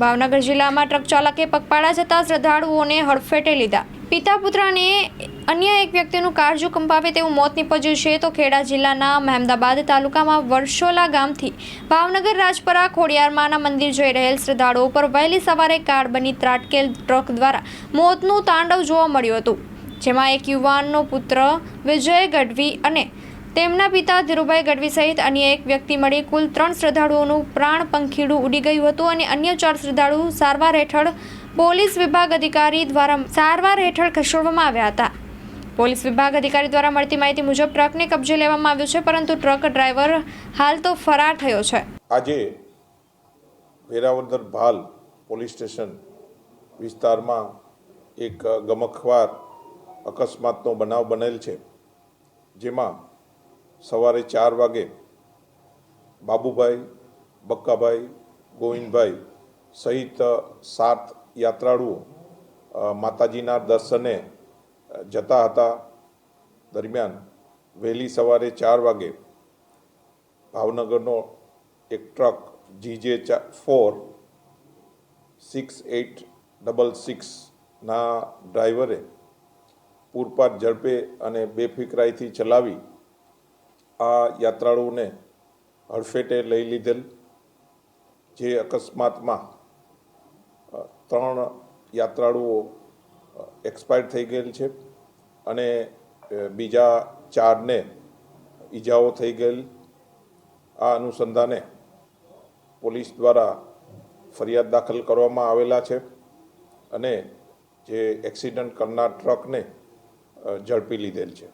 ભાવનગર જિલ્લામાં ટ્રક ચાલકે પગપાળા જતા શ્રદ્ધાળુઓને હડફેટે લીધા. પિતા પુત્રને અન્ય એક વ્યક્તિનું કાળજું કંપાવે તેવું મોત નીપજ્યું છે તો ખેડા જિલ્લાના મહેમદાબાદ તાલુકામાં વર્ષોલા ગામથી ભાવનગર રાજપરા ખોડિયારમાંના મંદિર જઈ રહેલ શ્રદ્ધાળુઓ પર વહેલી સવારે કાર બની ત્રાટકેલ ટ્રક દ્વારા મોતનું તાંડવ જોવા મળ્યું હતું, જેમાં એક યુવાનનો પુત્ર વિજય ગઢવી અને તેમના પિતા ધીરુભાઈ ગઢવી સહિત અન્ય એક વ્યક્તિ મળી કુલ ત્રણ શ્રદ્ધાળુઓનું પ્રાણ પંખીડું ઉડી ગયું હતું અને અન્ય ચાર શ્રદ્ધાળુ સારવાર હેઠળ પોલીસ વિભાગ અધિકારી દ્વારા સારવાર હેઠળ ખસેડવામાં આવ્યા હતા. પોલીસ વિભાગ અધિકારી દ્વારા મળતી માહિતી મુજબ ટ્રકને કબજે લેવામાં આવ્યો છે, પરંતુ ટ્રક ડ્રાઈવર હાલ તો ફરાર થયો છે. આજે વેરાવદર ભાલ પોલીસ સ્ટેશન વિસ્તારમાં એક ગમખવાર અકસ્માતનો બનાવ બનેલ છે, જેમાં સવારે ચાર વાગે બાબુભાઈ, બક્કાભાઈ, ગોવિંદભાઈ સહિત સાત યાત્રાળુઓ માતાજીના દર્શને જતા હતા. દરમિયાન વહેલી સવારે ચાર વાગે ભાવનગરનો એક ટ્રક જીજે ચા, ફોર સિક્સ એટ ડબલ સિક્સના ડ્રાઈવરે પૂરપાટ ઝડપે અને બેફિકરાઈથી ચલાવી આ યાત્રાળુઓને હડફેટે લઈ લીધેલ, જે અકસ્માતમાં ત્રણ યાત્રાળુઓ એક્સપાયર થઈ ગયેલ છે અને બીજા ચારને ઈજાઓ થઈ ગયેલ. આ અનુસંધાને પોલીસ દ્વારા ફરિયાદ દાખલ કરવામાં આવેલા છે અને જે એક્સિડન્ટ કરનાર ટ્રકને ઝડપી લીધેલ છે.